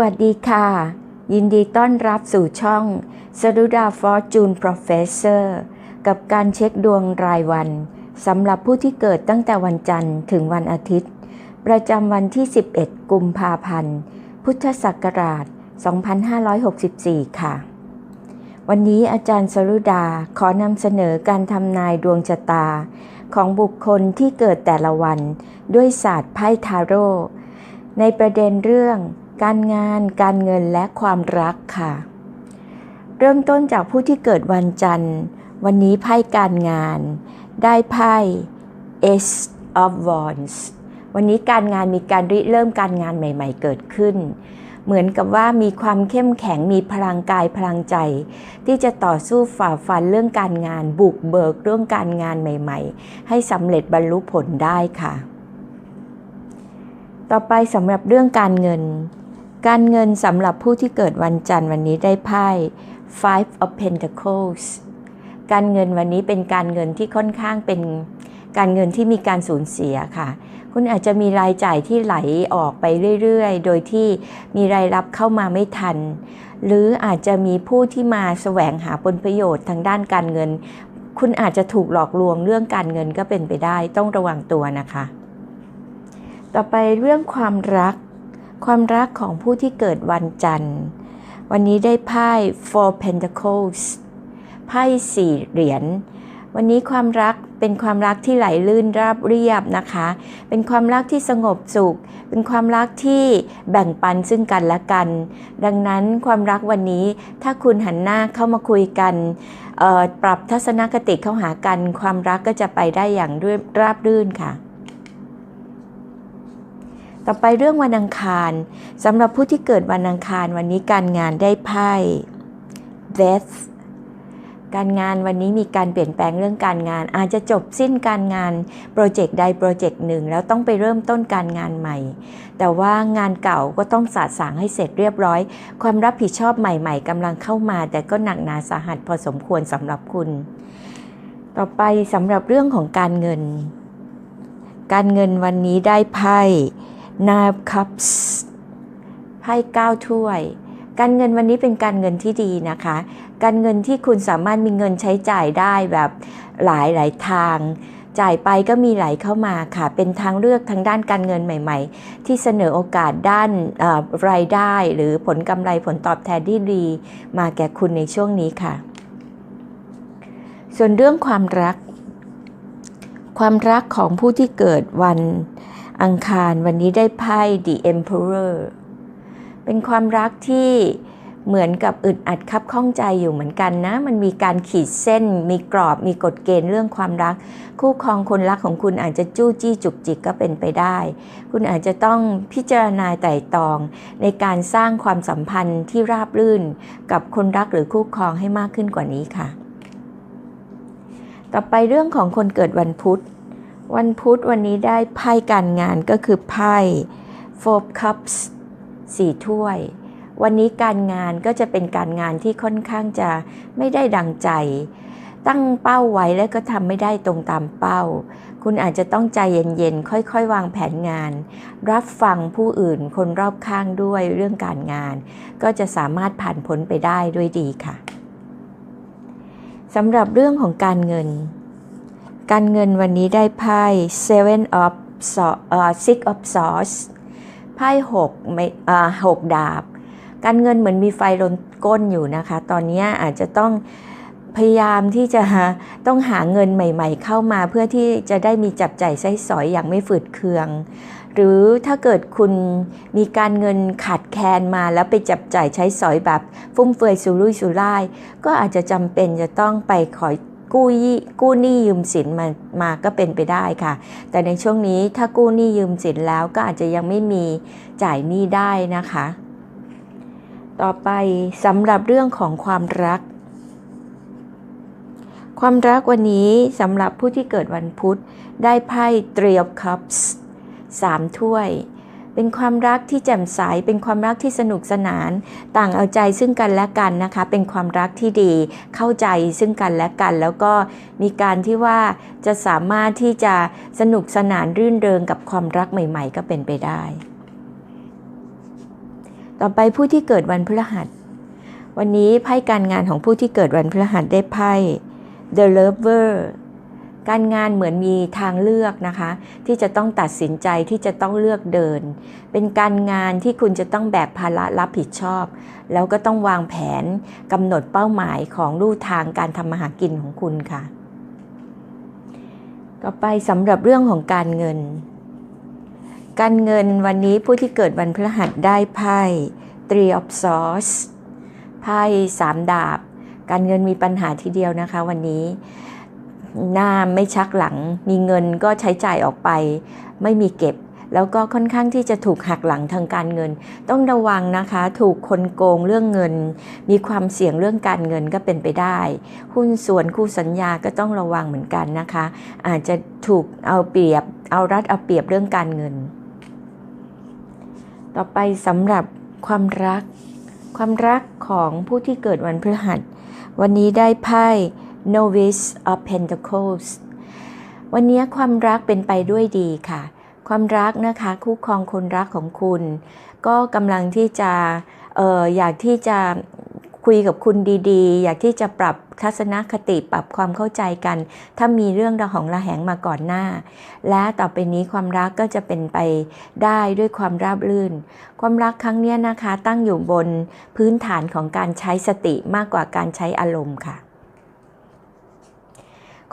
วัสดีค่ะ ยินดีต้อนรับสู่ช่องสรุดาฟอร์จูน Professor กับการเช็คดวงรายวันสำหรับผู้ที่เกิดตั้งแต่วันจันทร์ถึงวันอาทิตย์ ประจำวันที่ 11 กุมภาพันธ์ พุทธศักราช 2564 ค่ะ วันนี้อาจารย์สรุดาขอนำเสนอการทำนายดวงชะตา ของบุคคลที่เกิดแต่ละวันด้วยศาสตร์ไพ่ทาโร่ในประเด็นเรื่อง การงาน การเงินและความรักค่ะ เริ่มต้นจากผู้ที่เกิดวันจันทร์ วันนี้ไพ่การงาน ได้ไพ่ Ace of Wands วันนี้การงานมีการริเริ่มการงานใหม่ ๆ เกิดขึ้น เหมือนกับว่ามีความเข้มแข็งมีพลังกายพลังใจ ที่จะต่อสู้ฝ่าฟันเรื่องการงาน บุกเบิกเรื่องการงานใหม่ ๆ ให้สำเร็จบรรลุผลได้ค่ะ ต่อไปสำหรับเรื่องการเงิน การเงินสำหรับผู้ที่เกิดวันจันทร์วันนี้ได้ไพ่ Five of Pentacles การเงินวันนี้เป็นการเงินที่ค่อนข้างเป็นการเงินที่มีการสูญเสียค่ะ คุณอาจจะมีรายจ่ายที่ไหลออกไปเรื่อยๆ โดยที่มีรายรับเข้ามาไม่ทัน หรืออาจจะมีผู้ที่มาแสวงหาผลประโยชน์ทางด้านการเงิน คุณอาจจะถูกหลอกลวงเรื่องการเงินก็เป็นไปได้ ต้องระวังตัวนะคะ ต่อไปเรื่องความรัก ความรักของผู้ที่เกิดวันจันทร์ วันนี้ได้ไพ่ Four Pentacles ไพ่สี่เหรียญ วันนี้ความรักเป็นความรักที่ไหลลื่นราบเรียบนะคะ เป็นความรักที่สงบสุข เป็นความรักที่แบ่งปันซึ่งกันและกัน ดังนั้นความรักวันนี้ถ้าคุณหันหน้าเข้ามาคุยกันปรับทัศนคติเข้าหากัน ความรักก็จะไปได้อย่างราบรื่นค่ะ ต่อไปเรื่องวันอังคารสำหรับผู้ที่เกิดวันอังคารวันนี้การงานได้ไพ่ Death การงานวันนี้มีการเปลี่ยนแปลงเรื่องการงาน อาจจะจบสิ้นการงานโปรเจกต์ใดโปรเจกต์หนึ่ง แล้วต้องไปเริ่มต้นการงานใหม่ แต่ว่างานเก่าก็ต้องสาสางให้เสร็จเรียบร้อย ความรับผิดชอบใหม่ๆกำลังเข้ามา แต่ก็หนักหนาสาหัสพอสมควรสำหรับคุณ ต่อไปสำหรับเรื่องของการเงิน การเงินวันนี้ได้ไพ่ Nine Cups ไพ่เก้าถ้วย การเงินวันนี้เป็นการเงินที่ดีนะคะ การเงินที่คุณสามารถมีเงินใช้จ่ายได้แบบหลายหลายทาง จ่ายไปก็มีไหลเข้ามาค่ะ เป็นทางเลือกทางด้านการเงินใหม่ ๆ ที่เสนอโอกาสด้านรายได้ หรือผลกำไรผลตอบแทนที่ดี มาแก่คุณในช่วงนี้ค่ะ ส่วนเรื่องความรัก ความรักของผู้ที่เกิดวัน อังคารวันนี้ได้ไพ่ The Emperor เป็นความรักที่เหมือนกับอึดอัดคับข้องใจอยู่เหมือนกันนะ มันมีการขีดเส้น มีกรอบ มีกฎเกณฑ์เรื่องความรัก คู่ครองคนรักของคุณอาจจะจู้จี้จุกจิกก็เป็นไปได้ คุณอาจจะต้องพิจารณาไต่ตอง ในการสร้างความสัมพันธ์ที่ราบรื่น กับคนรักหรือคู่ครองให้มากขึ้นกว่านี้ค่ะ ต่อไปเรื่องของคนเกิดวันพุธ วันพุธวันนี้ได้ไพ่การงานก็คือไพ่ Four Cups สี่ถ้วย วันนี้การงานก็จะเป็นการงานที่ค่อนข้างจะไม่ได้ดังใจ ตั้งเป้าไว้แล้วก็ทำไม่ได้ตรงตามเป้า คุณอาจจะต้องใจเย็นๆ ค่อยๆ วางแผนงาน รับฟังผู้อื่นคนรอบข้างด้วยเรื่องการงาน ก็จะสามารถผ่านพ้นไปได้ด้วยดีค่ะสำหรับเรื่องของการเงิน การเงินวันนี้ได้ไพ่ Seven of Six of Swords ไพ่หกหกดาบ การเงินเหมือนมีไฟลนก้นอยู่นะคะ ตอนนี้อาจจะต้องพยายามที่จะต้องหาเงินใหม่ ๆ เข้ามาเพื่อที่จะได้มีจับจ่ายใช้สอยอย่างไม่ฝืดเคือง หรือถ้าเกิดคุณมีการเงินขาดแคลนมาแล้วไปจับจ่ายใช้สอยแบบฟุ่มเฟือยสุรุ่ยสุร่าย ก็อาจจะจำเป็นจะต้องไปขอ กู้ยี่กู้หนี้ยืมสินมามาก็เป็นไปได้ค่ะ แต่ในช่วงนี้ถ้ากู้หนี้ยืมสินแล้วก็อาจจะยังไม่มีจ่ายหนี้ได้นะคะ ต่อไปสำหรับเรื่องของความรัก ความรักวันนี้สำหรับผู้ที่เกิดวันพุธได้ไพ่ Three of Cups สามถ้วย เป็นความรักที่แจ่มใส เป็นความรักที่สนุกสนาน ต่างเอาใจซึ่งกันและกันนะคะ เป็นความรักที่ดี เข้าใจซึ่งกันและกัน แล้วก็มีการที่ว่าจะสามารถที่จะสนุกสนานรื่นเริงกับความรักใหม่ ๆ ก็เป็นไปได้ ต่อไปผู้ที่เกิดวันพฤหัส วันนี้ไพ่การงานของผู้ที่เกิดวันพฤหัสได้ไพ่ The Lover การงานเหมือนมีทางเลือกนะคะ ที่จะต้องตัดสินใจที่จะต้องเลือกเดิน เป็นการงานที่คุณจะต้องแบกภาระรับผิดชอบ แล้วก็ต้องวางแผนกำหนดเป้าหมายของรูทางการทำมาหากินของคุณค่ะ ต่อไปสำหรับเรื่องของการเงิน การเงินวันนี้ผู้ที่เกิดวันพฤหัสได้ไพ่ Three of Swords ไพ่สามดาบ การเงินมีปัญหาทีเดียวนะคะวันนี้ หน้าไม่ชักหลัง มีเงินก็ใช้จ่ายออกไป ไม่มีเก็บ แล้วก็ค่อนข้างที่จะถูกหักหลังทางการเงิน ต้องระวังนะคะ ถูกคนโกงเรื่องเงิน มีความเสี่ยงเรื่องการเงินก็เป็นไปได้ หุ้นส่วนคู่สัญญาก็ต้องระวังเหมือนกันนะคะ อาจจะถูกเอาเปรียบ เอารัดเอาเปรียบเรื่องการเงิน ต่อไปสำหรับความรัก ความรักของผู้ที่เกิดวันพฤหัส วันนี้ได้ไพ่ Novice of Pentacles วันนี้ความรักเป็นไปด้วยดีค่ะ ความรักนะคะคู่ครองคนรักของคุณ ก็กำลังที่จะเอออยากที่จะคุยกับคุณดีๆ อยากที่จะปรับทัศนคติปรับความเข้าใจกัน ถ้ามีเรื่องระหองระแหงมาก่อนหน้า และต่อไปนี้ความรักก็จะเป็นไปได้ด้วยความราบรื่น ความรักครั้งนี้นะคะตั้งอยู่บนพื้นฐานของการใช้สติมากกว่าการใช้อารมณ์ค่ะ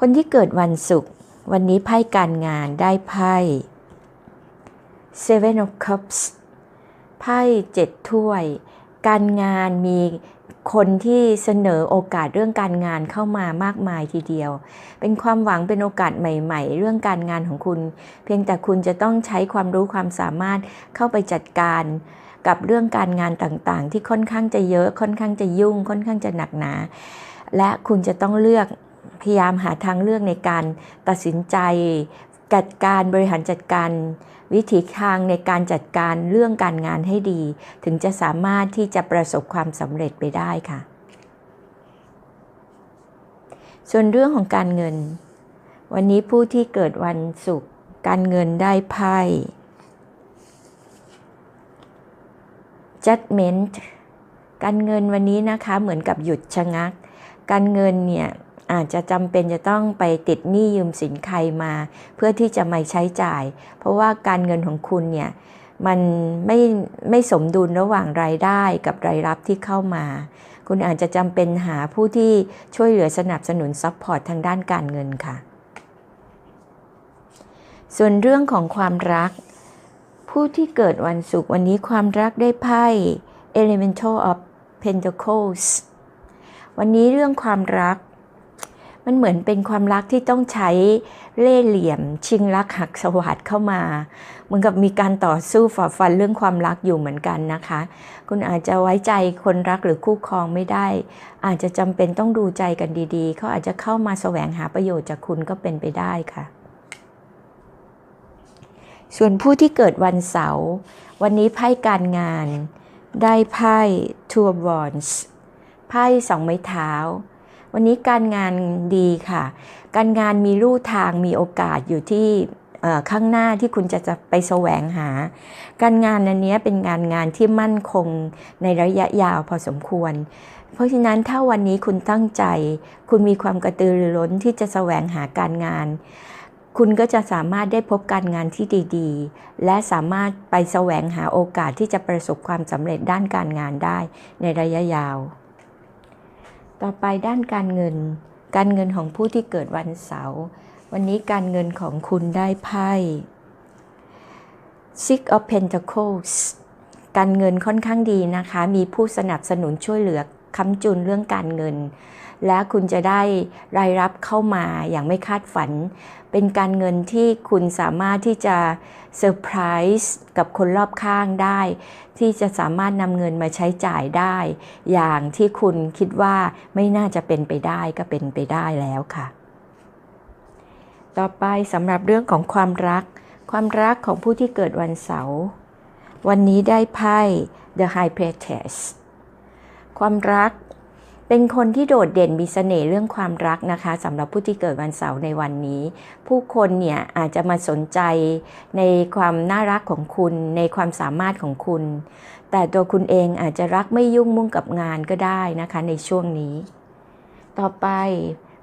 คนที่เกิดวันศุกร์วันนี้ไพ่การงานได้ไพ่ Seven of Cups ไพ่เจ็ดถ้วย การงานมีคนที่เสนอโอกาสเรื่องการงานเข้ามามากมายทีเดียว เป็นความหวังเป็นโอกาสใหม่ ๆ เรื่องการงานของคุณ เพียงแต่คุณจะต้องใช้ความรู้ความสามารถเข้าไปจัดการกับเรื่องการงานต่างๆ ที่ค่อนข้างจะเยอะค่อนข้างจะยุ่งค่อนข้างจะหนักหนา และคุณจะต้องเลือก พยายามหาทางเลือกในการตัดสินใจจัดการบริหารจัดการวิถีทางในการจัดการเรื่องการงานให้ดี ถึงจะสามารถที่จะประสบความสำเร็จไปได้ค่ะ ส่วนเรื่องของการเงิน วันนี้ผู้ที่เกิดวันศุกร์การเงินได้ไพ่ judgment การเงินวันนี้นะคะเหมือนกับหยุดชะงัก การเงินเนี่ย อาจจะจำเป็นจะต้องไปติดหนี้ยืมสินใครมา เพื่อที่จะไม่ใช้จ่าย เพราะว่าการเงินของคุณเนี่ยมันไม่ไม่สมดุลระหว่างรายได้กับรายรับที่เข้ามา คุณอาจจะจำเป็นหาผู้ที่ช่วยเหลือสนับสนุนซัพพอร์ตทางด้านการเงินค่ะ ส่วนเรื่องของความรัก ผู้ที่เกิดวันศุกร์วันนี้ความรักได้ไพ่ Elemental of Pentacles วันนี้เรื่องความรัก มันเหมือนเป็นความรักที่ต้องใช้เล่เหลี่ยม ชิงรักหักสวัสดเข้ามาเหมือนกับมีการต่อสู้ฝ่าฟันเรื่องความรักอยู่เหมือนกันนะคะ คุณอาจจะไว้ใจคนรักหรือคู่ครองไม่ได้ อาจจะจำเป็นต้องดูใจกันดีๆ เขาอาจจะเข้ามาแสวงหาประโยชน์จากคุณก็เป็นไปได้ค่ะ ส่วนผู้ที่เกิดวันเสาร์วันนี้ไพ่การงาน ได้ไพ่ Two of Wands ไพ่สองไม้เท้า วันนี้การงานดีค่ะ การงานมีรูทางมีโอกาสอยู่ที่ข้างหน้าที่คุณจะจะไปแสวงหา การงานอันนี้เป็นงานงานที่มั่นคงในระยะยาวพอสมควร เพราะฉะนั้นถ้าวันนี้คุณตั้งใจ คุณมีความกระตือรือร้นที่จะแสวงหาการงาน คุณก็จะสามารถได้พบการงานที่ดีๆ และสามารถไปแสวงหาโอกาสที่จะประสบความสำเร็จด้านการงานได้ในระยะยาว ต่อไปด้านการเงิน การเงินของผู้ที่เกิดวันเสาร์วันนี้การเงินของคุณได้ไพ่ Six of Pentacles การเงินค่อนข้างดีนะคะ มีผู้สนับสนุนช่วยเหลือค้ำจุนเรื่องการเงิน และคุณจะได้รายรับเข้ามาอย่างไม่คาดฝัน เป็นการเงินที่คุณสามารถที่จะเซอร์ไพรส์กับคนรอบข้างได้ ที่จะสามารถนำเงินมาใช้จ่ายได้ อย่างที่คุณคิดว่าไม่น่าจะเป็นไปได้ก็เป็นไปได้แล้วค่ะ ต่อไปสำหรับเรื่องของความรัก ความรักของผู้ที่เกิดวันเสาร์วันนี้ได้ไพ่ The High Priestess ความรัก เป็นคนที่โดดเด่นมีเสน่ห์เรื่องความรักนะคะสำหรับผู้ที่เกิดวันเสาร์ในวันนี้ ผู้คนเนี่ยอาจจะมาสนใจในความน่ารักของคุณในความสามารถของคุณ แต่ตัวคุณเองอาจจะรักไม่ยุ่งมุ่งกับงานก็ได้นะคะในช่วงนี้ ต่อไป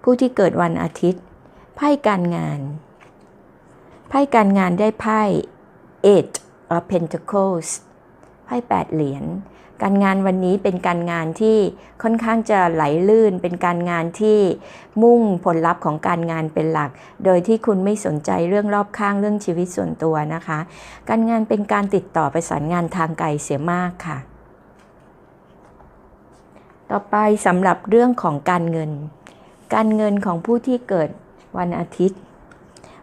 ผู้ที่เกิดวันอาทิตย์ ไพ่การงาน ไพ่การงานได้ไพ่ Eight of Pentacles ไพ่แปดเหรียญ การงานวันนี้เป็นการงานที่ค่อนข้างจะไหลลื่น เป็นการงานที่มุ่งผลลัพธ์ของการงานเป็นหลัก โดยที่คุณไม่สนใจเรื่องรอบข้างเรื่องชีวิตส่วนตัวนะคะ การงานเป็นการติดต่อประสานงานทางไกลเสียมากค่ะ ต่อไปสำหรับเรื่องของการเงิน การเงินของผู้ที่เกิดวันอาทิตย์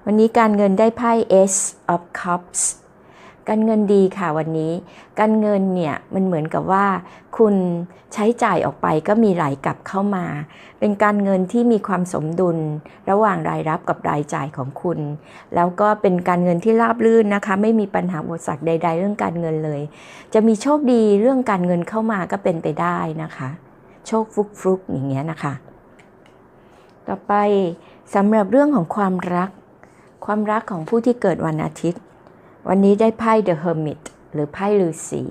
วันนี้การเงินได้ไพ่ S of Cups การเงินดีค่ะวันนี้ การเงินเนี่ยมันเหมือนกับว่า คุณใช้จ่ายออกไปก็มีไหลกลับเข้ามา เป็นการเงินที่มีความสมดุลระหว่างรายรับกับรายจ่ายของคุณ แล้วก็เป็นการเงินที่ราบรื่นนะคะ ไม่มีปัญหาอุปสรรคใด ๆ เรื่องการเงินเลย จะมีโชคดีเรื่องการเงินเข้ามาก็เป็นไปได้นะคะ โชคฟุกฟุกๆอย่างเงี้ยนะคะ ต่อไปสำหรับเรื่องของความรัก ความรักของผู้ที่เกิดวันอาทิตย์ วันนี้ได้ไพ่ The Hermit หรือไพ่ฤาษี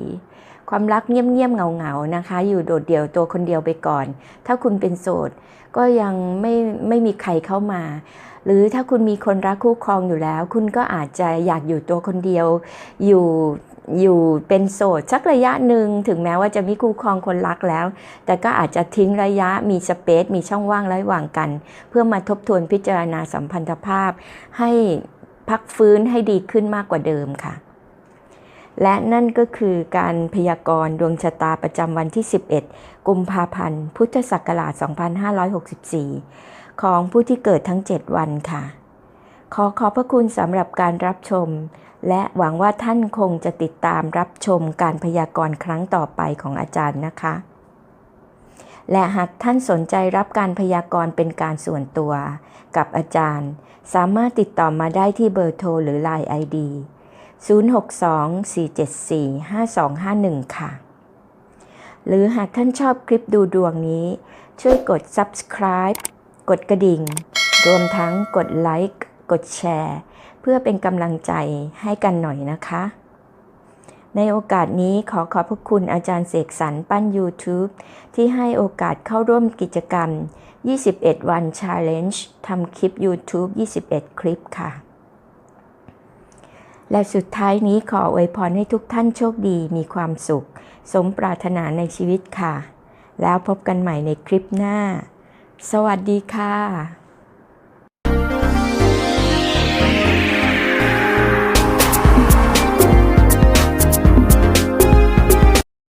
ความรักเงียบๆเงาๆนะคะ อยู่โดดเดี่ยวตัวคนเดียวไปก่อน ถ้าคุณเป็นโสดก็ยังไม่ไม่มีใครเข้ามา หรือถ้าคุณมีคนรักคู่ครองอยู่แล้ว คุณก็อาจจะอยากอยู่ตัวคนเดียว อยู่อยู่เป็นโสดสักระยะหนึ่งถึงแม้ว่าจะมีคู่ครองคนรักแล้ว แต่ก็อาจจะทิ้งระยะมีสเปซมีช่องว่างระหว่างกัน เพื่อมาทบทวนพิจารณาสัมพันธภาพให้ พักฟื้นให้ดีขึ้นมากกว่าเดิมค่ะ และนั่นก็คือการพยากรณ์ดวงชะตาประจำวันที่ 11 กุมภาพันธ์ พุทธศักราช 2564 ของผู้ที่เกิดทั้ง 7 วันค่ะ ขอขอบพระคุณสำหรับการรับชม และหวังว่าท่านคงจะติดตามรับชมการพยากรณ์ครั้งต่อไปของอาจารย์นะคะ และหากท่านสนใจรับการพยากรณ์เป็นการส่วนตัว กับอาจารย์ สามารถติดต่อมาได้ที่เบอร์โทรหรือ Line ID 062-474-5251 ค่ะ หรือหากท่านชอบคลิปดูดวงนี้ ช่วยกด subscribe กดกระดิ่ง รวมทั้งกดไลค์ กดแชร์ เพื่อเป็นกำลังใจให้กันหน่อยนะคะ ในโอกาสนี้ขอขอบพระคุณอาจารย์เสกสรรปั้น YouTube ที่ให้โอกาสเข้าร่วมกิจกรรม 21 วัน Challenge ทำคลิป YouTube 21 คลิปค่ะ และสุดท้ายนี้ขออวยพรให้ทุกท่านโชคดีมีความสุข สมปรารถนาในชีวิตค่ะ แล้วพบกันใหม่ในคลิปหน้า สวัสดีค่ะ